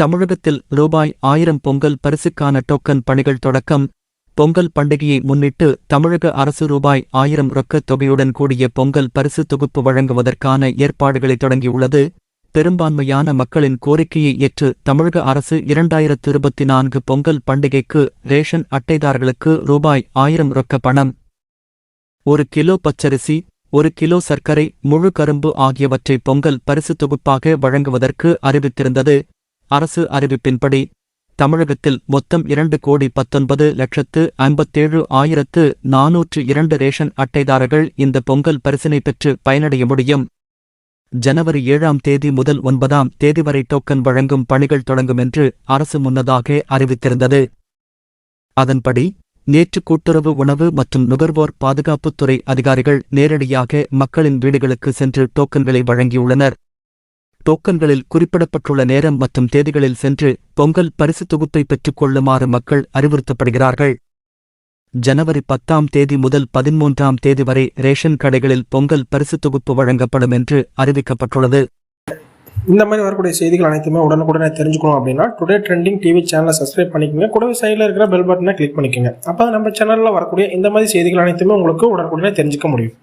தமிழகத்தில் ரூபாய் ஆயிரம் பொங்கல் பரிசுக்கான டோக்கன் பணிகள் தொடக்கம். பொங்கல் பண்டிகையை முன்னிட்டு தமிழக அரசு ரூபாய் ஆயிரம் ரொக்கத் தொகையுடன் கூடிய பொங்கல் பரிசு தொகுப்பு வழங்குவதற்கான ஏற்பாடுகளை தொடங்கியுள்ளது. பெரும்பான்மையான மக்களின் கோரிக்கையை ஏற்று தமிழக அரசு இரண்டாயிரத்து இருபத்தி நான்கு பொங்கல் பண்டிகைக்கு ரேஷன் அட்டைதாரர்களுக்கு ரூபாய் ஆயிரம் ரொக்க பணம். ஒரு கிலோ பச்சரிசி ஒரு கிலோ சர்க்கரை முழு கரும்பு ஆகியவற்றை பொங்கல் பரிசு தொகுப்பாக வழங்குவதற்கு அறிவித்திருந்தது. அரசு அறிவிப்பின்படி தமிழகத்தில் மொத்தம் இரண்டு கோடி பத்தொன்பது லட்சத்து ஐம்பத்தேழு ஆயிரத்து நாநூற்று இரண்டு ரேஷன் அட்டைதாரர்கள் இந்த பொங்கல் பரிசினை பெற்று பயனடைய முடியும். ஜனவரி ஏழாம் தேதி முதல் ஒன்பதாம் தேதி வரை டோக்கன் வழங்கும் பணிகள் தொடங்கும் என்று அரசு முன்னதாக அறிவித்திருந்தது. அதன்படி நேற்று கூட்டுறவு உணவு மற்றும் நுகர்வோர் பாதுகாப்புத்துறை அதிகாரிகள் நேரடியாக மக்களின் வீடுகளுக்கு சென்று டோக்கன்களை வழங்கியுள்ளனர். டோக்கன்களில் குறிப்பிடப்பட்டுள்ள நேரம் மற்றும் தேதிகளில் சென்று பொங்கல் பரிசு தொகுப்பை பெற்றுக் கொள்ளுமாறு மக்கள் அறிவுறுத்தப்படுகிறார்கள். ஜனவரி பத்தாம் தேதி முதல் பதிமூன்றாம் தேதி வரை ரேஷன் கடைகளில் பொங்கல் பரிசு தொகுப்பு வழங்கப்படும் என்று அறிவிக்கப்பட்டுள்ளது. இந்த மாதிரி வரக்கூடிய செய்திகள் அனைத்துமே உடனுக்குடனே தெரிஞ்சுக்கணும் அப்படின்னா டுடே ட்ரெண்டிங் டிவி சேனலை சப்ஸ்கிரைப் பண்ணிக்கோங்க. கூடவே சைடில் இருக்கிற பெல் பட்டனை கிளிக் பண்ணிக்கோங்க. அப்போ நம்ம சேனலில் வரக்கூடிய இந்த மாதிரி செய்திகள் அனைத்துமே உங்களுக்கு உடனுக்குடனே தெரிஞ்சுக்க முடியும்.